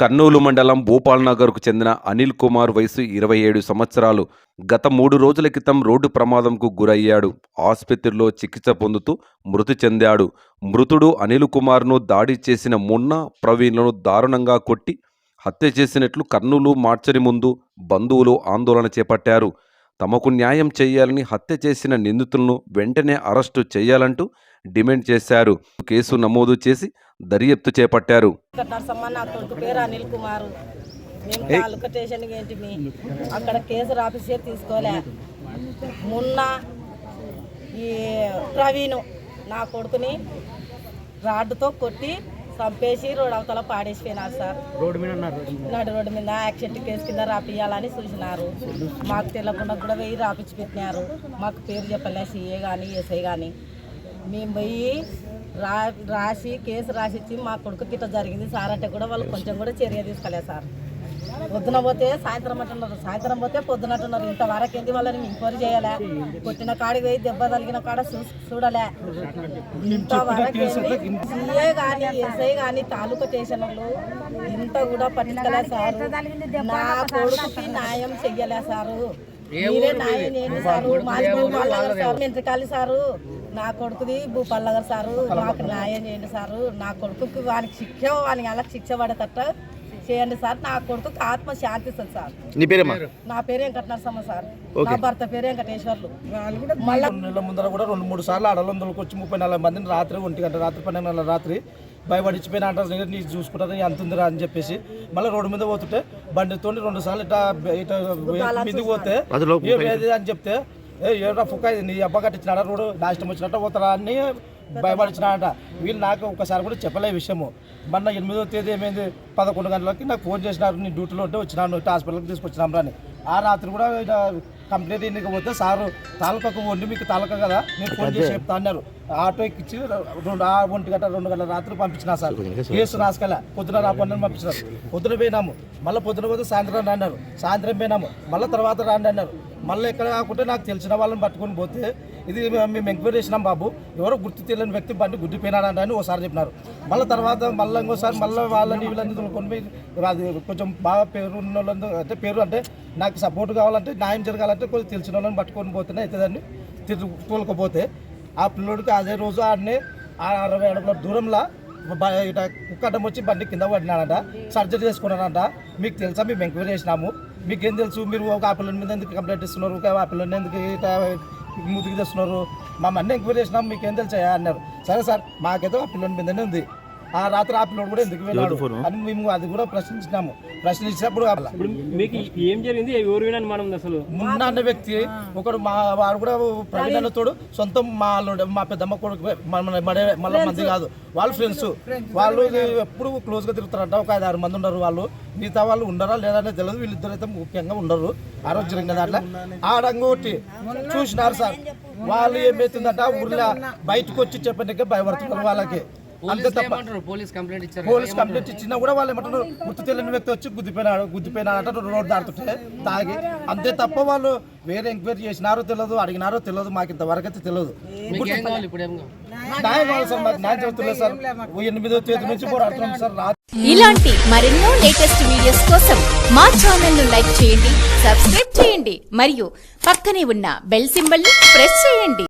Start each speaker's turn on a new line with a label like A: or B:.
A: కర్నూలు మండలం భూపాల్నగర్కు చెందిన అనిల్ కుమార్ వయసు ఇరవై ఏడు సంవత్సరాలు. గత మూడు రోజుల క్రితం రోడ్డు ప్రమాదంకు గురయ్యాడు. ఆసుపత్రిలో చికిత్స పొందుతూ మృతి చెందాడు. మృతుడు అనిల్ కుమార్ను దాడి చేసిన మున్నా ప్రవీణ్లను దారుణంగా కొట్టి హత్య చేసినట్లు కర్నూలు మార్చరి ముందు బంధువులు ఆందోళన చేపట్టారు. తమకు న్యాయం చేయాలని హత్య చేసిన నిందితులను వెంటనే అరెస్టు చేయాలంటూ డిమాండ్ చేశారు. కేసు నమోదు చేసి దర్యాప్తు చేపట్టారు.
B: అక్కడ కేసు రాపిసే తీసుకోలే. మొన్న ఈ ప్రవీణ్ నా కొడుకుని రాడ్డుతో కొట్టి చంపేసి రోడ్ అవతల పాడేసిపోయినారు సార్.
C: రోడ్డు మీద
B: నడు రోడ్డు మీద యాక్సిడెంట్ కేసు కింద రాపియాలని చూసినారు. మాకు తెలియకుండా కూడా వెయ్యి రాపించి పెట్టినారు. మాకు పేరు చెప్పలే సీఏ కానీ ఎస్ఐ కానీ మేము పోయి రా రాసి కేసు రాసిచ్చి మా కొడుకు గిట్ట జరిగింది సార్ అంటే కూడా వాళ్ళు కొంచెం కూడా చర్య తీసుకోలేదు సార్. పొద్దున పోతే సాయంత్రం అంటున్నారు సాయంత్రం పోతే పొద్దున అంటున్నారు. ఇంతవరకు ఏంది వాళ్ళని ఎంక్వైరీ చేయాలి? కొట్టిన కాడికి పోయి దెబ్బ తగిలిన కాడ చూ- చూడలే. ఇంతవరకు సీఏ కానీ ఎస్ఐ కానీ తాలూకా స్టేషన్ వాళ్ళు ఇంత కూడా పట్టించలే సార్. నా కొడుకుకి న్యాయం చెయ్యలే సారు. మీరే న్యాయం చేయండి సారు. మాది? సార్. నా కొడుకుది భూపాలనగర్ సారు. నాకు న్యాయం చేయండి సారు. నా కొడుకుకి వానికి శిక్ష వానికి అలా శిక్ష పడేటట్టు చేయండి సార్. నా కొడుకుకి ఆత్మ శాంతిస్తుంది సార్.
C: నీ పేరేమా
B: నా పేరు వెంకటనరసమ్మ సార్. నా భర్త పేరు వెంకటేశ్వర్లు. మళ్ళీ
D: నెలల ముందర కూడా రెండు మూడు సార్లు అడలందులకు వచ్చి ముప్పై నలభై మందిని రాత్రి ఒంటి గంట రాత్రి పన్నెండు గంటల రాత్రి భయపడిచ్చిపోయిన అంటారు "నేను నీకు చూసుకుంటాను నీ అంత ఉందిరా అని చెప్పేసి. మళ్ళీ రోడ్డు మీద పోతుంటే బండితో రెండు సార్లు ఇట్లా ఇట్లా మీదకి పోతే "ఏ వేది అని చెప్తే ఏ ఏడా ఫుక్క? నీ అబ్బా కట్టించినాడా? రోడ్డు నాశనం వచ్చినట్టు పోతారా అని భయపడిచ్చినాడట వీళ్ళు నాకు ఒకసారి కూడా చెప్పలే విషయము. మొన్న ఎనిమిదో తేదీ ఏమైంది? పదకొండు గంటలకి నాకు ఫోన్ చేసినారు. నేను డ్యూటీలో ఉంటే వచ్చినాను. హాస్పిటల్కి తీసుకొచ్చినాం రాని ఆ రాత్రి కూడా కంప్లైంట్ ఇన్నికి పోతే సారు తాలూకాకు వండి మీకు తాలూకా కదా నేను ఫోన్ చేసి చెప్తా అన్నారు. ఆటో ఎక్కించి రెండు ఆ ఒంటి గంట రెండు గంటల రాత్రి పంపించిన సార్. కేసు రాసుకెళ్ళ పొద్దున రాకుండా పంపించినారు పొద్దున పోయినాము. మళ్ళీ పొద్దున పోతే సాయంత్రం రండి అన్నారు. సాయంత్రం పోయినాము. మళ్ళీ తర్వాత రండి అన్నారు. మళ్ళీ ఎక్కడ కాకుంటే నాకు తెలిసిన వాళ్ళని పట్టుకొని పోతే ఇది మేము ఎంక్వైరీ చేసినాం బాబు. ఎవరో గుర్తు తెలియని వ్యక్తి బండి గుడ్డిపోయినాడంట అని ఒకసారి చెప్పినారు. మళ్ళీ తర్వాత మళ్ళీ ఇంకోసారి మళ్ళీ వాళ్ళని వీళ్ళని అది కొంచెం బాగా పేరు ఉన్న వాళ్ళందరూ అంటే పేరు అంటే నాకు సపోర్ట్ కావాలంటే న్యాయం జరగాలంటే కొంచెం తెలిసిన వాళ్ళని పట్టుకొని పోతేనే అవుతుందని తిరుగు తోలుకపోతే ఆ పిల్లోడికి అదే రోజు ఆడనే ఆ అరవై అడుగుల దూరంలో ఇట కుక్కటం వచ్చి బండి కింద పడినాడంట. సర్జరీ చేసుకున్నాడంట. మీకు తెలుసా? మేము ఎంక్వైరీ చేసినాము. మీకేం తెలుసు? మీరు ఒక ఆ పిల్లని మీద ఎందుకు కంప్లైంట్ ఇస్తున్నారు? ఆ పిల్లని ఎందుకు ఇట ముందుకు తెస్తున్నారు? మా అన్నీ ఎంక్వైరీ మీకు ఏం తెలుసా? అన్నారు. సరే సార్ మాకైతే ఆ పిల్లని మీదనే ఉంది. ఆ రాత్రి ఆ పిల్లడు కూడా ఎందుకు వెళ్ళాడు అని మేము అది కూడా ప్రశ్నించినాము. ప్రశ్నించినప్పుడు
C: మీకు ఏం జరిగింది? ఎవరు వినని మనం అసలు?
D: అన్న వ్యక్తి ఒకడు మా వాడు కూడా ప్రవీణ్ అన్న తోడు సొంతం మా మా పెద్దమ్మ కొడుకు మళ్ళీ మంది కాదు వాళ్ళ ఫ్రెండ్స్ వాళ్ళు ఎప్పుడు క్లోజ్గా తిరుగుతారంట ఒక ఐదు ఆరు మంది ఉన్నారు వాళ్ళు. మిగతా వాళ్ళు ఉండరా లేదా అనేది తెలియదు వీళ్ళిద్దరు అయితే ముఖ్యంగా ఉండరు ఆరోగ్యంగా దాంట్లో. ఆడంగోటి చూసినారు సార్. వాళ్ళు ఏమైతుందంట ఊర్లో బయటకు వచ్చి చెప్పడానికి భయపడుతున్నారు వాళ్ళకి.
E: పోలీస్ కంప్లైంట్ ఇచ్చారు
D: పోలీస్ కంప్లైంట్ ఇచ్చినా కూడా వాళ్ళు ఏమంటారు? గుర్తు తెలియని వ్యక్తి వచ్చి గుద్దిపోయినాడు గుద్దిపోయినాడంట రోడ్డు దాటుతుంటే తాగి. అంతే తప్ప వాళ్ళు వేరే ఎంక్వైరీ చేసినారో తెలియదు అడిగినారో తెలియదు మాకు ఇంతవరకు అయితే తెలియదు న్యాయం కావాలి సార్ మాకు న్యాయం చెబుతులేదు సార్. ఎనిమిదో తేదీ నుంచి పోరాడుతున్నాం సార్ రాత్రి.
F: ఇలాంటి మరెన్నో లేటెస్ట్ వీడియోస్ కోసం మా ఛానల్ను లైక్ చేయండి సబ్స్క్రైబ్ చేయండి మరియు పక్కనే ఉన్న బెల్ సింబల్ని ప్రెస్ చేయండి.